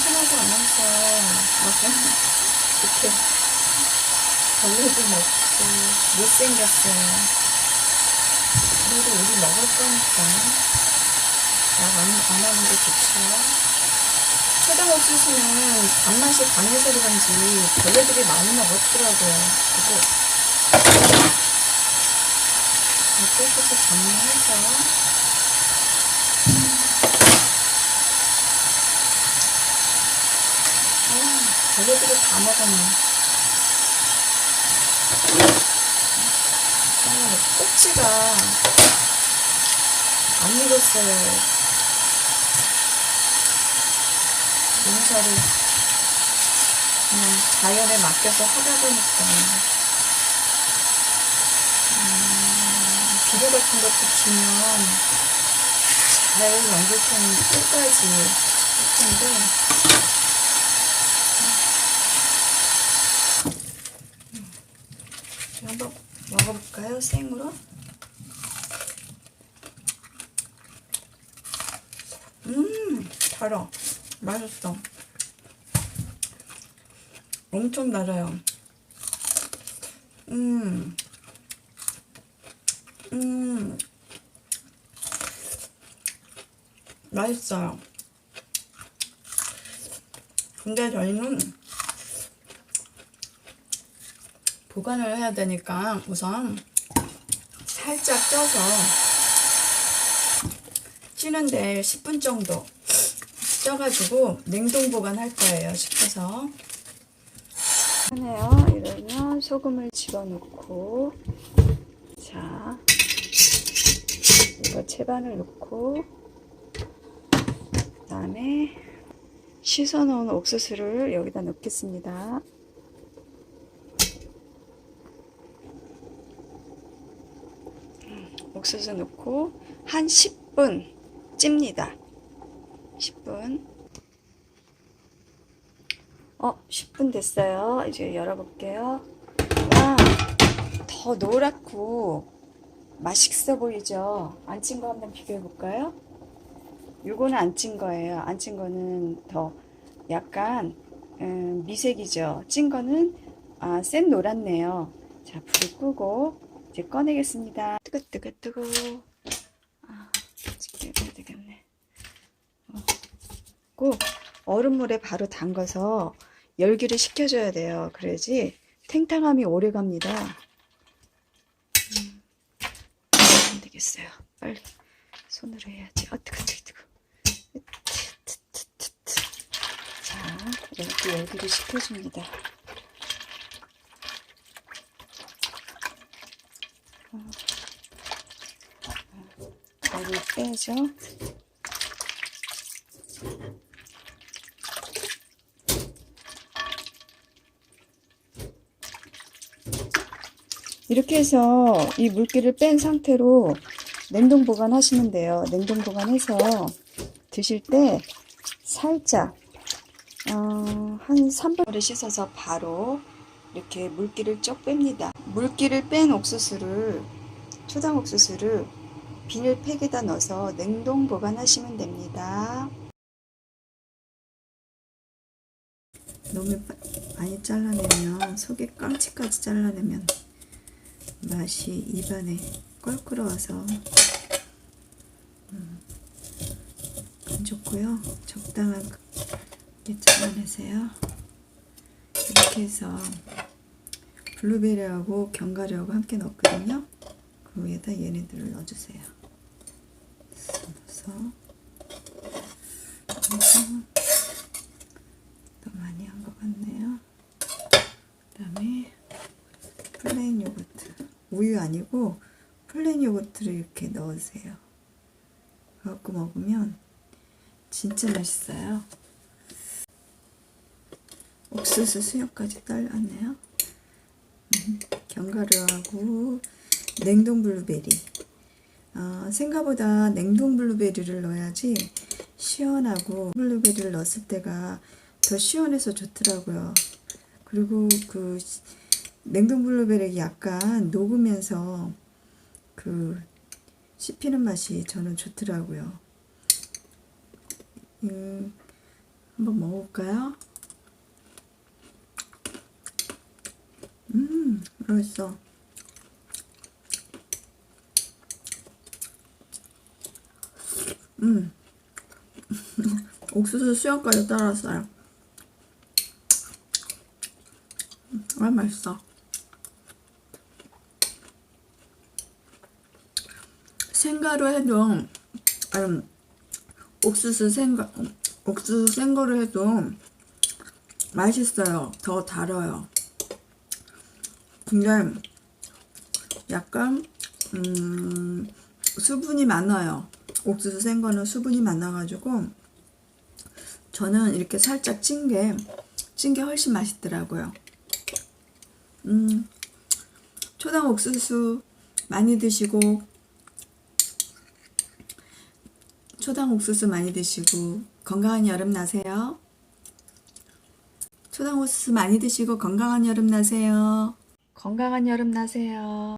심하지 않아서 막 이렇게 벌레도 먹고 못생겼어요. 그래도 우리 먹을 거니까 약안 안 하는 게 좋죠. 초당 옥수수는 단맛이 강해서 그런지 벌레들이 많이 먹었더라고요. 그리고 깨끗이 정리해서 아, 벌레들이 다 먹었네. 아, 꼭지가 안 익었어요. 농사를 그냥 자연에 맡겨서 하다 보니까 음, 비료 같은 것도 주면 잘 연결 텐 끝까지 할 텐데 음, 한번 먹어볼까요? 생으로? 음 달아 맛있어 엄청 달아요 음, 음, 맛있어요. 근데 저희는 보관을 해야 되니까 우선 살짝 쪄서 찌는데 10분 정도 쪄가지고 냉동 보관할 거예요. 식혀서. 하네요. 이러면 소금을 집어넣고 자 이거 채반을 넣고 그 다음에 씻어 놓은 옥수수를 여기다 넣겠습니다. 음, 옥수수 넣고 한 10분 찝니다. 10분. 어, 10분 됐어요. 이제 열어볼게요. 와, 더 노랗고 맛있어 보이죠? 안 찐 거 한번 비교해 볼까요? 요거는 안 찐 거예요. 안 찐 거는 더 약간 음, 미색이죠. 찐 거는 아, 센 노랗네요. 자, 불을 끄고 이제 꺼내겠습니다. 뜨거 뜨거 뜨거. 아, 지켜야 되겠네. 어. 꼭 얼음물에 바로 담가서 열기를 식혀줘야 돼요. 그래야지 탱탱함이 오래 갑니다. 음, 안 되겠어요. 빨리 손으로 해야지. 아, 뜨거, 뜨거, 뜨거. 자, 열기를 식혀줍니다. 어, 어, 물을 빼죠. 이렇게 해서 이 물기를 뺀 상태로 냉동 보관하시면 돼요. 냉동 보관해서 드실 때 살짝 어, 한 3분을 씻어서 바로 이렇게 물기를 쭉 뺍니다. 물기를 뺀 옥수수를 초당 옥수수를 비닐팩에다 넣어서 냉동 보관하시면 됩니다. 너무 많이 잘라내면 속에 깡치까지 잘라내면 맛이 입안에 껄끄러워서 음, 안 좋고요. 적당하게 잘라내세요. 이렇게 해서 블루베리하고 견과류하고 함께 넣었거든요. 그 위에다 얘네들을 넣어주세요. 넣어서 더 많이 한 것 같네요. 그 다음에 플레인 요거트 우유 아니고 플레인 요거트를 이렇게 넣으세요. 그래갖고 먹으면 진짜 맛있어요. 옥수수 수육까지 딸렸네요. 음, 견과류하고 냉동 블루베리. 어, 생각보다 냉동 블루베리를 넣어야지 시원하고 블루베리를 넣었을 때가 더 시원해서 좋더라고요. 그리고 그 냉동 블루베리 약간 녹으면서 그 씹히는 맛이 저는 좋더라고요. 음, 한번 먹어볼까요? 음, 맛있어. 음, 옥수수 수염까지 따랐어요. 아, 맛있어. 생가루 해도, 음, 옥수수 생가, 옥수수 생거를 해도 맛있어요. 더 달아요. 근데 약간 음, 수분이 많아요. 옥수수 생거는 수분이 많아가지고 저는 이렇게 살짝 찐 게 찐 게 훨씬 맛있더라고요. 음, 초당 옥수수 많이 드시고 초당 옥수수 많이 드시고 건강한 여름 나세요. 초당 옥수수 많이 드시고 건강한 여름 나세요. 건강한 여름 나세요.